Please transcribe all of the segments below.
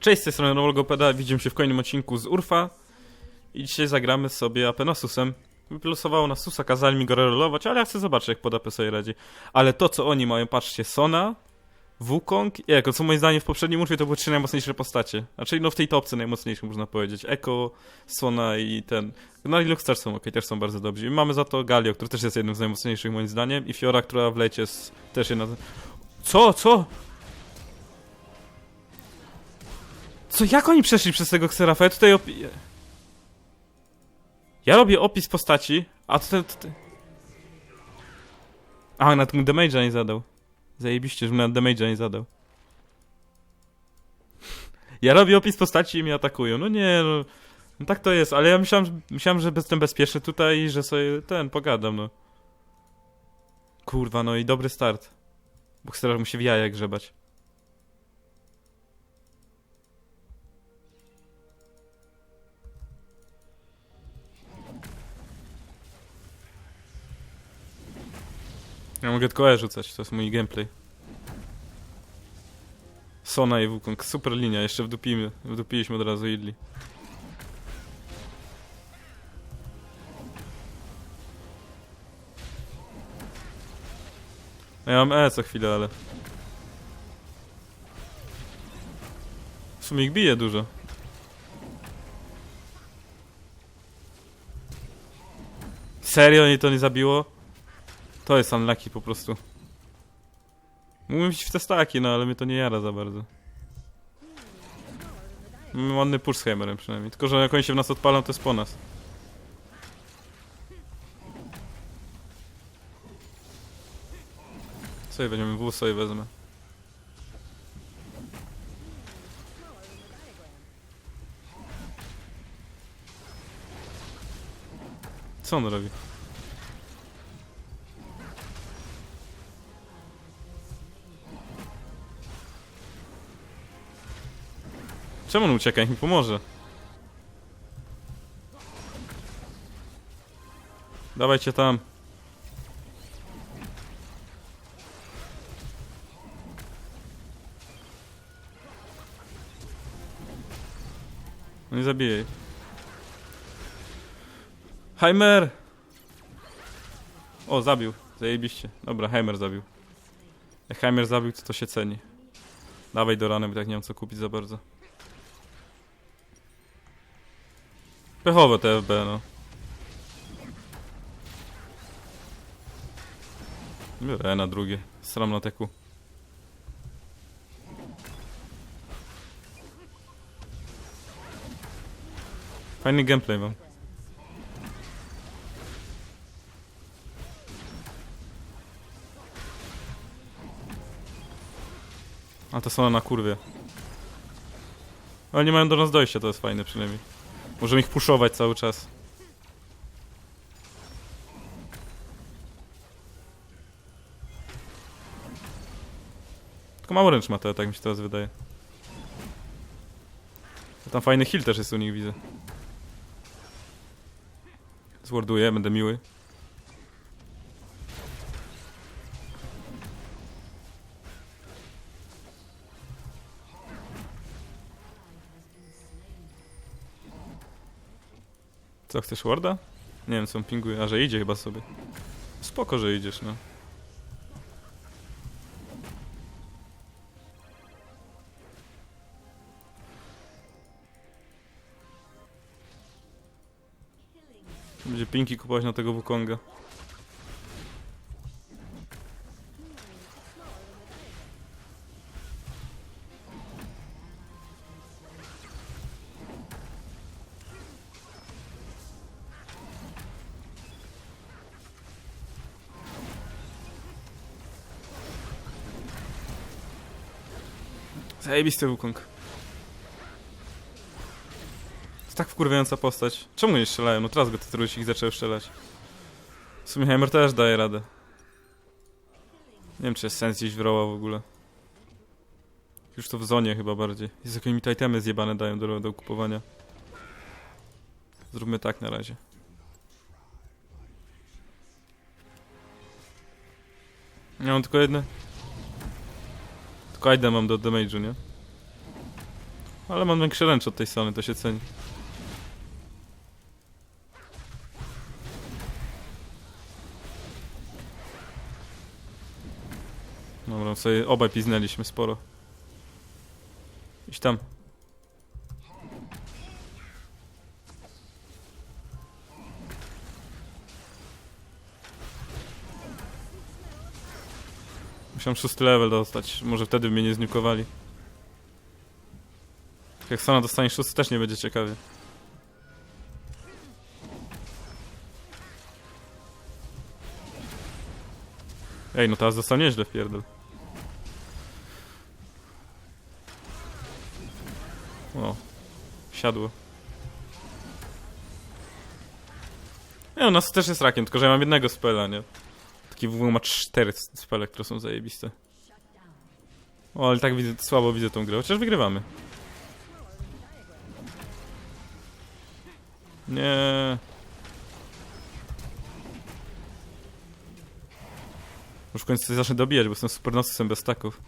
Cześć, z tej strony Rolgopeda, widzimy się w kolejnym odcinku z Urfa i dzisiaj zagramy sobie AP na Susem. Wylosowało nas Susa, kazali mi go rerolować, ale ja chcę zobaczyć jak pod AP sobie radzi. Ale to co oni mają, patrzcie, Sona, Wukong i Eko, co moim zdaniem w poprzednim Urfie to były trzy najmocniejsze postacie. Znaczy no w tej topce najmocniejsze można powiedzieć. Eko, Sona i ten... No i Lux też są ok, też są bardzo dobrzy. I mamy za to Galio, który też jest jednym z najmocniejszych moim zdaniem i Fiora, która w lecie jest też jedna. Co? Co? Co, jak oni przeszli przez tego Xerafa? Ja tutaj opi... Ja robię opis postaci, a. To ten... A, nawet mu damage'a nie zadał. Zajebiście, że mu nawet damage'a nie zadał. Ja robię opis postaci i mnie atakują. No nie, no... no tak to jest, ale ja myślałem, myślałem, że jestem bezpieczny tutaj i że sobie ten, pogadam, no. Kurwa, no i dobry start. Bo Xeraf musi w jaja grzebać. Ja mogę tylko E rzucać, to jest mój gameplay. Sona i Wukong, super linia, jeszcze wdupimy, wdupiliśmy od razu Idli. Ja mam E co chwilę, ale... W sumie ich bije dużo. Serio mnie to nie zabiło? To jest unlucky po prostu. Mógłbym iść w te staki, no ale mnie to nie jara za bardzo. Mamy ładny push z przynajmniej. Tylko, że jak oni się w nas odpalą, to jest po nas. Sobie weźmiemy W, sobie wezmę. Co on robi? Czemu on ucieka? Niech mi pomoże. Dawajcie tam. No nie zabiję jej. Heimer! O, zabił. Zajebiście. Dobra, Heimer zabił. Jak Heimer zabił, to to się ceni. Dawaj do rany, bo tak nie mam co kupić za bardzo. Pechowe te FB, no. Biorę E na drugie. Sram na teku. Fajny gameplay mam. A to są na kurwie. Ale nie mają do nas dojścia, to jest fajne przynajmniej. Możemy ich puszować cały czas. Tylko mało ręcz ma to, tak mi się teraz wydaje. Tam fajny heal też jest u nich, widzę. Zworduję, będę miły. Co, chcesz warda? Nie wiem, co on pinguje. A, że idzie chyba sobie. Spoko, że idziesz, no. Będzie pinki kupować na tego Wukonga. Zajebisty Wukong. To tak wkurwiająca postać. Czemu nie strzelają? No teraz go te trójcik zaczęły strzelać. W sumie Hammer też daje radę. Nie wiem, czy jest sens gdzieś wroła w ogóle. Już to w zonie chyba bardziej. Jest jakimi mi itemy zjebane dają do, do kupowania. Zróbmy tak na razie. Ja mam tylko jedne. Idę mam do damage'u, nie? Ale mam większy ręcz od tej strony, to się ceni. Dobra, sobie obaj piznęliśmy sporo. Idź tam. Musiałem szósty level dostać, może wtedy by mnie nie zniukowali. Jak Sona dostanie szósty też nie będzie ciekawie. Ej, no teraz dostał nieźle w pierdol. O, siadło. Nie, no, nas też jest rakiem, tylko że ja mam jednego spela, nie? Taki WW ma cztery spele, które są zajebiste. O, ale tak widzę, słabo widzę tą grę, chociaż wygrywamy. Nie. Już w końcu coś zacznę dobijać, bo jestem super nosem bez taków.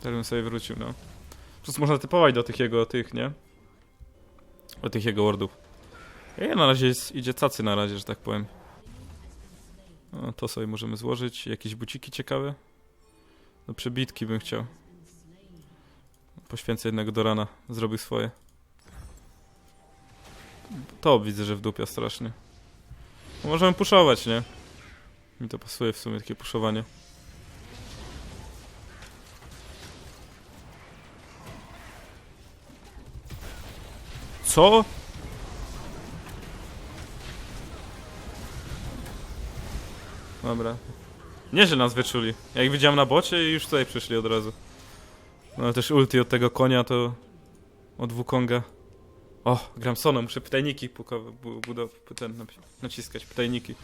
Teraz bym sobie wrócił, no. Prostu można typować do tych jego, tych, nie? Do tych jego wardów. Ja na razie jest, idzie cacy na razie, że tak powiem. O, to sobie możemy złożyć. Jakieś buciki ciekawe. Do przebitki bym chciał. Poświęcę jednego do rana. Zrobił swoje. To widzę, że w dupia strasznie. No możemy puszować, nie? Mi to pasuje w sumie, takie puszowanie. Co? Dobra. Nie, że nas wyczuli. Jak widziałem na bocie i już tutaj przyszli od razu. No ale też ulti od tego konia to... Od Wukonga. O, gram Sono, muszę pytajniki pukowe, bu, budow, ten, naciskać, pytajniki.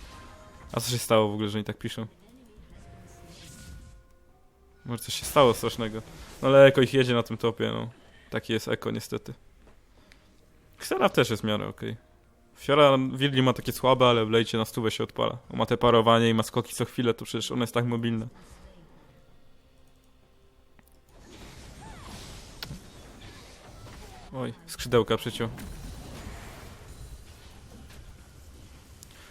A co się stało w ogóle, że oni tak piszą? Może coś się stało strasznego. No ale Eko ich jedzie na tym topie, no. Taki jest Eko niestety. Xerath też jest w miarę okej. Fiora Wirli ma takie słabe, ale w lejcie na stówę się odpala. Ma te parowanie i ma skoki co chwilę, to przecież ona jest tak mobilna. Oj, skrzydełka przyciął.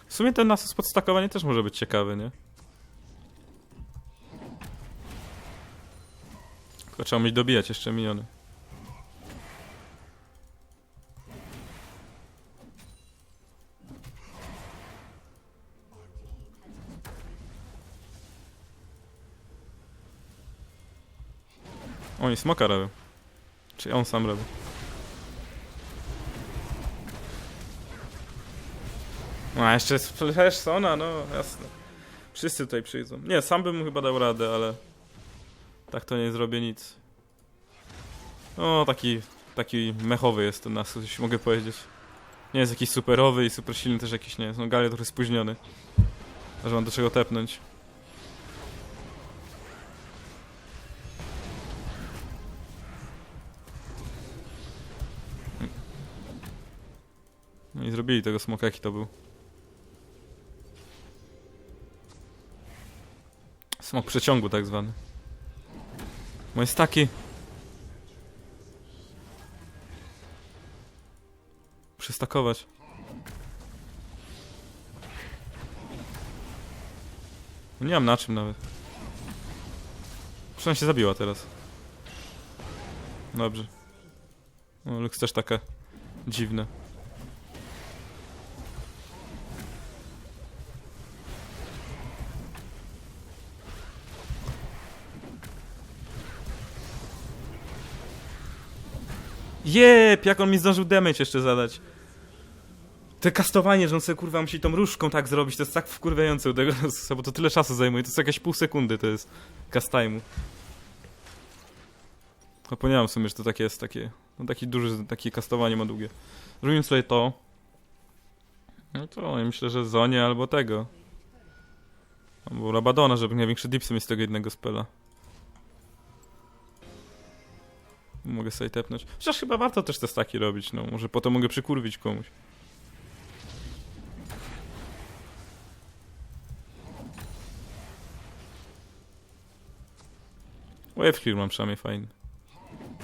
W sumie ten nasus podstakowanie też może być ciekawy, nie? Tylko trzeba mieć dobijać jeszcze miniony. Oni smoka robią. Czy on sam robi? A jeszcze jest Flash Sona, no jasne. Wszyscy tutaj przyjdą. Nie, sam bym chyba dał radę, ale... Tak to nie zrobię nic. No, taki... Taki mechowy jest ten nas, jeśli mogę powiedzieć. Nie jest jakiś superowy i super silny też jakiś nie jest. No, Galio trochę spóźniony. Że mam do czego tepnąć. I zrobili tego smoka, jaki to był. Smok przeciągu tak zwany. Bo jest taki... Przystakować. Nie mam na czym nawet. Przynajmniej się zabiła teraz. Dobrze. No, Lux też taka dziwne. Jep, jak on mi zdążył damage jeszcze zadać. Te kastowanie, że on sobie kurwa musi tą różką tak zrobić, to jest tak wkurwiające u tego, bo to tyle czasu zajmuje, to jest jakieś pół sekundy, to jest cast time'u. Zapomniałem w sumie, że to takie jest, takie, no taki duży, takie kastowanie ma długie. Zrobimy sobie to. No to ja myślę, że Zonie albo tego. Albo Rabadona, żeby największy dipsy mieć z tego jednego spela. mogę sobie tepnąć. Chociaż chyba warto też te staki robić, no może po to mogę przykurwić komuś. Wave mam przynajmniej fajny.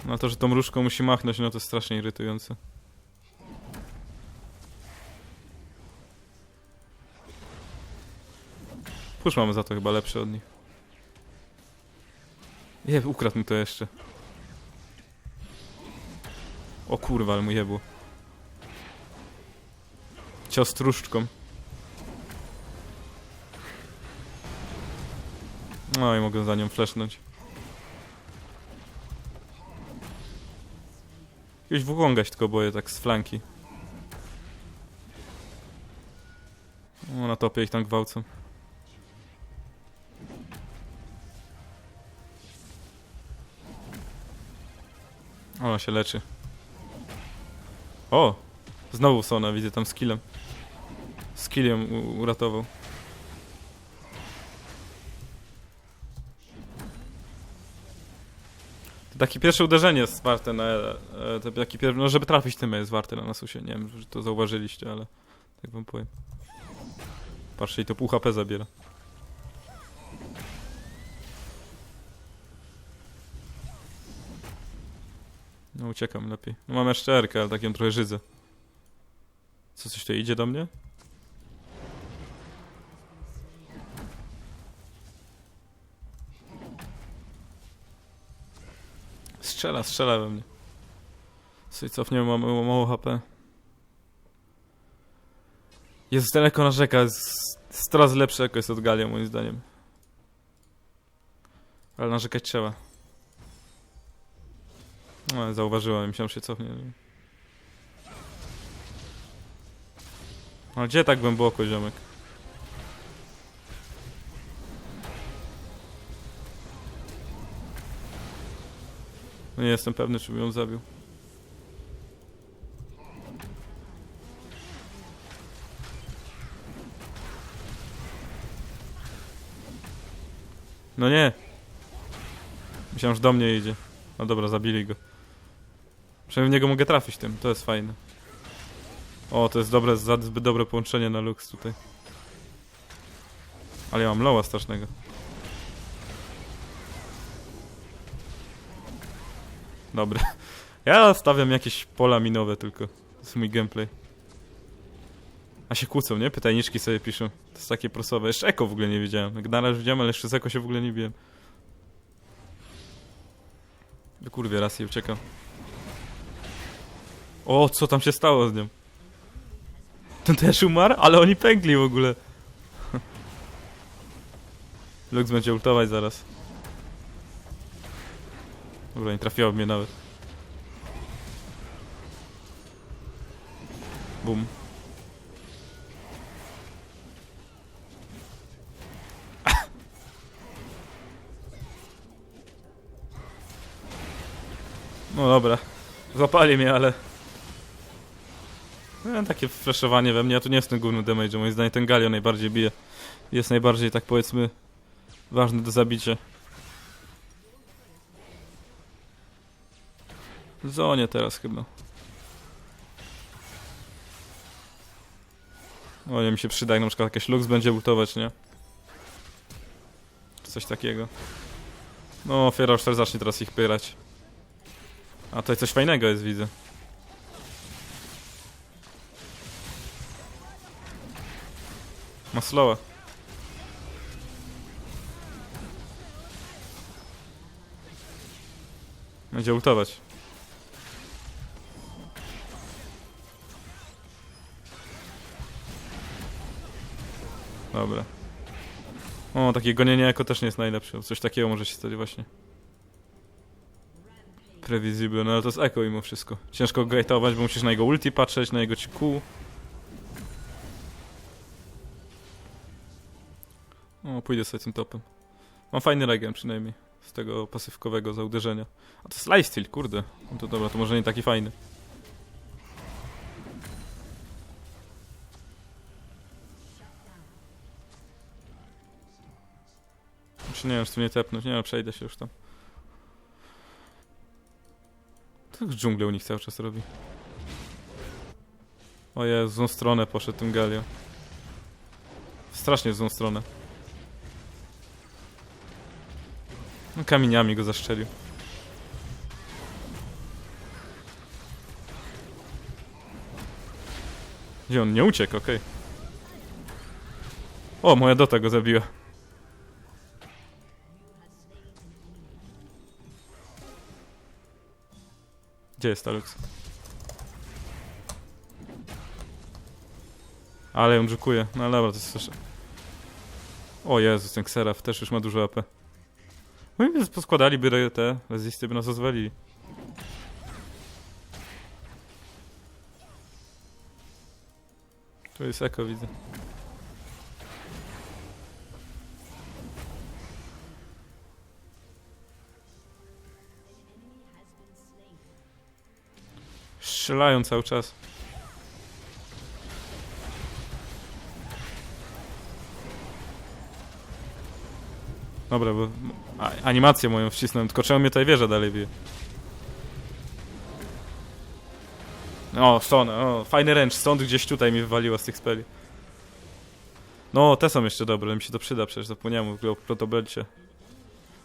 No to, że tą różką musi machnąć, no to jest strasznie irytujące. Push mamy za to chyba lepsze od nich. Nie, ukradł mi to jeszcze. O kurwa, ale mu jebło. Cios truszczką. No i mogę za nią flashnąć. Jakiegoś wukongać tylko boję tak z flanki. O, na topie ich tam gwałcą. O, się leczy. O! Znowu Sona, widzę tam skillem. Skillem uratował. To takie pierwsze uderzenie jest warte na... E, to taki. No, żeby trafić tym jest warte na Nasusie. Nie wiem, czy to zauważyliście, ale... Tak wam powiem. Patrzcie, i to pół HP zabiera. No uciekam lepiej. No mam jeszcze Erkę, ale tak ją trochę żydzę. Co, coś tu idzie do mnie? Strzela, strzela we mnie. Sobie cofniemy, mam mało HP. Jest ten eko narzeka, jest, jest coraz lepsze eko jest od Galia moim zdaniem. Ale narzekać trzeba. No, zauważyłem, myślałem, się cofnie. A gdzie tak głęboko, ziomek? No nie jestem pewny, czy by ją zabił. No nie. Myślałem, że do mnie idzie. No dobra, zabili go. Przynajmniej w niego mogę trafić tym, to jest fajne. O, to jest dobre, zbyt dobre połączenie na Lux tutaj. Ale ja mam loła strasznego. Dobra. Ja stawiam jakieś pola minowe tylko. To jest mój gameplay. A się kłócą, nie? Pytajniczki sobie piszą. To jest takie prosowe. Jeszcze eko w ogóle nie wiedziałem. Jak na razie widziałem, ale jeszcze z eko się w ogóle nie biłem. Do kurwie, raz i uciekam. O, co tam się stało z nią? Ten też umarł? Ale oni pękli w ogóle. Lux będzie ultować zaraz. Dobra, nie trafiło mnie nawet. Bum. No dobra. Zapali mnie, ale... No, takie flashowanie we mnie, ja tu nie jestem głównym damage, moim zdaniem ten Galio najbardziej bije. Jest najbardziej, tak powiedzmy, ważny do zabicia. Zonie teraz chyba. O, nie mi się przyda, jak na przykład jakiś Lux będzie ultować, nie? Coś takiego. No, Fiora już też zacznie teraz ich pyrać. A tutaj coś fajnego jest, widzę. Ma slowa. Będzie ultować. Dobra. O, takie gonienie jako też nie jest najlepsze. Coś takiego może się stać właśnie. Previsible, no ale to jest eko mimo wszystko. Ciężko go gateować, bo musisz na jego ulti patrzeć, na jego Q. O, pójdę sobie tym topem. Mam fajny regen przynajmniej. Z tego pasywkowego za uderzenia. A to jest lifesteal, kurde. No to dobra, to może nie taki fajny. Czy nie wiem, czy tu nie tepnąć. Nie wiem, przejdę się już tam. Tak dżunglę u nich cały czas robi. O Jezu, w złą stronę poszedł tym Galio. Strasznie w złą stronę. No, Kamieniami go zaszczelił. Gdzie on nie uciekł, okej. O, moja Dota go zabiła. Gdzie jest Alux? Ale ją dżukuje. No dobra, to też... O Jezus, ten Xerath też już ma dużo AP. No i poskładaliby te rezisty, by nas rozwalili. Tu jest eko, widzę. Strzelają cały czas. Dobra, bo animację moją wcisnąłem, tylko czemu mnie tutaj wieża dalej bije? O, stąd, o, fajny ręcz, stąd gdzieś tutaj mi wywaliło z tych speli. No, te są jeszcze dobre, mi się to przyda, przecież zapomniałem w ogóle o protobelcie.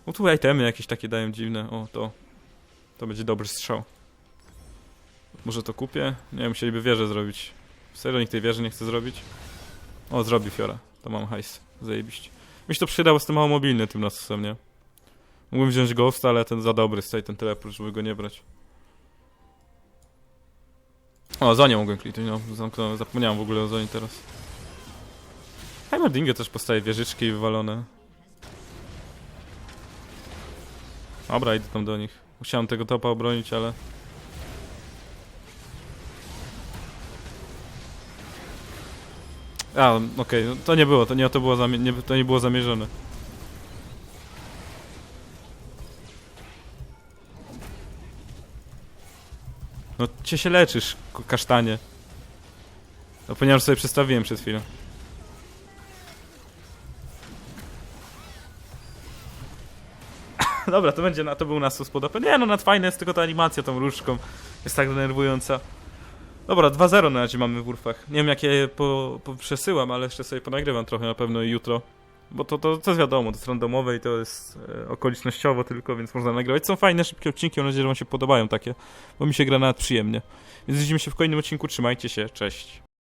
No tu itemy jakieś takie dają dziwne, o, to. To będzie dobry strzał. Może to kupię? Nie musieliby wieżę zrobić. Serio nikt tej wieży nie chce zrobić? O, zrobi Fiora. To mam hajs. Zajebiście. Mi się to przyda, bo jestem mało mobilny tym Nasusem, nie? Mógłbym wziąć Ghosta, ale ten za dobry tutaj ten teleport, żeby go nie brać. O, Zonie mogłem kliknąć, no. Zamknąłem, zapomniałem w ogóle o Zonie teraz. Heimerdingie też postaje wieżyczki wywalone. Dobra, idę tam do nich. Musiałem tego topa obronić, ale... A, okej, no to nie było, to nie, to było nie, to nie było zamierzone. No, cię się leczysz, kasztanie. No, ponieważ sobie przestawiłem przed chwilą. Dobra, to będzie, na, to był nasus pod AP. Nie no, nad fajne jest tylko ta animacja tą różdżką. Jest tak denerwująca. Dobra, 2-0 na razie mamy w Urfach. Nie wiem jak je po, po przesyłam, ale jeszcze sobie ponagrywam trochę na pewno jutro. Bo to, to, to jest wiadomo, to jest randomowe i to jest e, okolicznościowo tylko, więc można nagrywać. Są fajne, szybkie odcinki, mam nadzieję, że wam się podobają takie, bo mi się gra nawet przyjemnie. Więc widzimy się w kolejnym odcinku, trzymajcie się, cześć.